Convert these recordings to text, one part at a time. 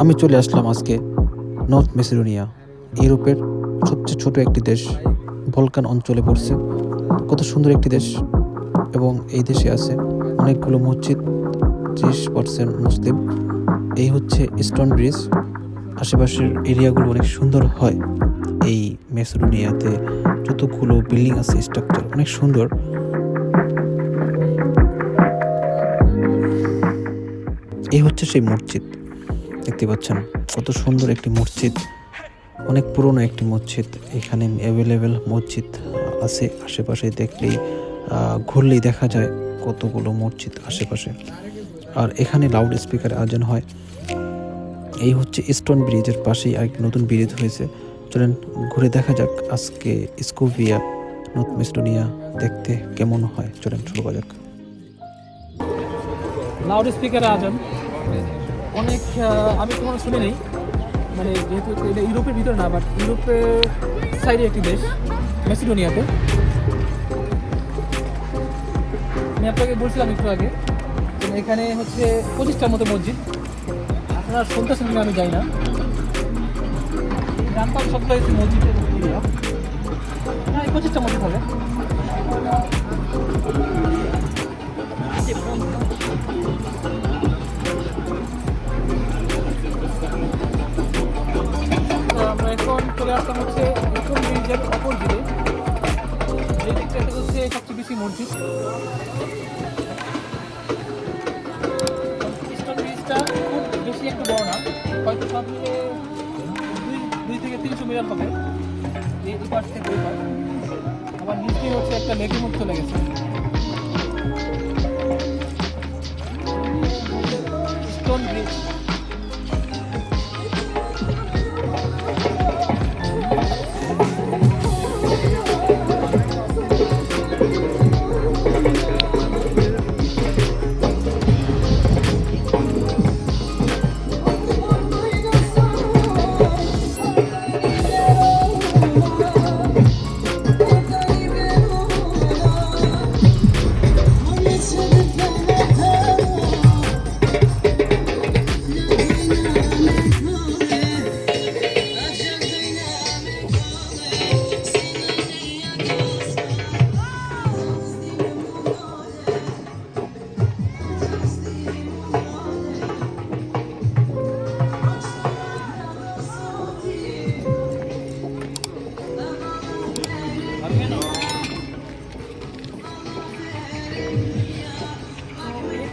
আমি চলে আসলাম আজকে নর্থ মেসিডোনিয়া, ইউরোপের সবচেয়ে ছোট একটি দেশ। ভলকান অঞ্চলে পড়ছে। কত সুন্দর একটি দেশ। এবং এই দেশে আছে অনেকগুলো মসজিদ, ত্রিশ পার্সেন্ট মুসলিম। এই হচ্ছে স্টোন ব্রিজ। আশেপাশের এরিয়াগুলো অনেক সুন্দর হয়। এই মেসিডোনিয়াতে যতগুলো বিল্ডিং আছে, স্ট্রাকচার অনেক সুন্দর। এই হচ্ছে সেই মসজিদ। দেখতে পাচ্ছেন? কত সুন্দর একটি মসজিদ। অনেক পুরনো একটি মসজিদ। এখানে অ্যাভেলেবেল মসজিদ আছে আশেপাশে দেখলেই ঘুরলেই দেখা যায় কতগুলো মসজিদ আশেপাশে। আর এখানে লাউড স্পিকার আয়োজন হয়। এই হচ্ছে স্টোন ব্রিজের পাশেই আরেকটি নতুন ব্রিজ হয়েছে। চলেন ঘুরে দেখা যাক আজকে স্কোভিয়া নর্থ মেসিডোনিয়া দেখতে কেমন হয়। চলেন শুরু করা যাক। লাউড স্পিকারে আজান অনেক আমি কখনো শুনি নেই। মানে যেহেতু এটা ইউরোপের ভিতরে না বাট ইউরোপের সাইডে একটি দেশ মেসিডোনিয়াতে আমি আপনাকে বলছিলাম একটু আগে এখানে হচ্ছে পঁচিশটার মতো মসজিদ। আপনারা শুনতেছেন কিনা আমি যাই না। গ্রামপাল সবগুলো হচ্ছে মসজিদের এরিয়া প্রায় পঁচিশটা এখন চলে আসলাম হচ্ছে নতুন ব্রিজের অপর দিকে। এই দিকটাতে হচ্ছে সবচেয়ে বেশি মসজিদ। ব্রিজটা খুব বেশি একটু বড় না, হয়তো সব দুই থেকে তিনশো মিটার হবে। এই পাশ থেকে ওই নিচে হচ্ছে একটা লেকের মধ্যে চলে গেছে। Stone bridge.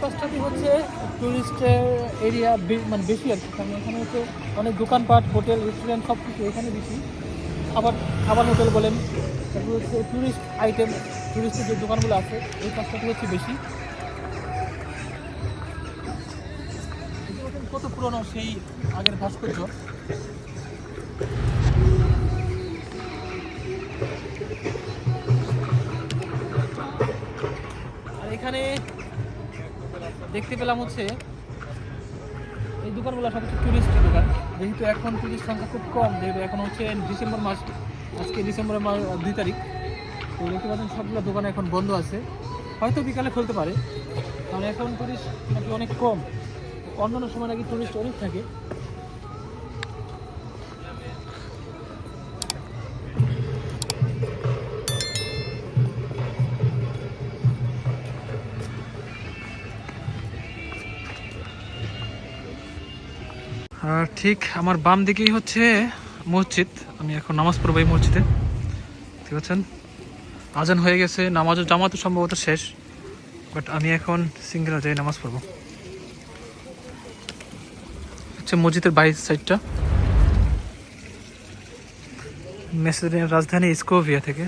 পাশটাতে হচ্ছে টুরিস্টের এরিয়া মানে বেশি আর কি। কারণ এখানে হচ্ছে অনেক দোকানপাট, হোটেল রেস্টুরেন্ট সব কিছু এখানে বেশি। খাবার খাবার হোটেল বলেন, তারপর হচ্ছে টুরিস্ট আইটেম টুরিস্টের যে দোকানগুলো আছে এই পাশটাতে হচ্ছে বেশি। কত পুরনো সেই আগের ভাস্কর্য? আর এখানে দেখতে পেলাম হচ্ছে এই দোকানগুলো সব হচ্ছে টুরিস্টের দোকান। যেহেতু এখন টুরিস্ট সংখ্যা খুব কম, যেহেতু এখন হচ্ছে ডিসেম্বর মাস, আজকে ডিসেম্বরের মাস দুই তারিখ। তো দেখতে পাচ্ছেন সবগুলো দোকান এখন বন্ধ আছে। হয়তো বিকালে খুলতে পারে। কারণ এখন টুরিস্ট নাকি অনেক কম। অন্যান্য সময় নাকি টুরিস্ট অনেক থাকে। আর ঠিক আমার বাম দিকেই হচ্ছে মসজিদ। আমি এখন নামাজ পড়ব এই মসজিদে। ঠিক আছেন আজান হয়ে গেছে নামাজও জামাতও সম্ভবত শেষ বাট আমি এখন সিঙ্গেল যাই নামাজ পড়ব। হচ্ছে মসজিদের বাইর সাইডটা। মেসিডোনিয়ার রাজধানী স্কোভিয়া থেকে।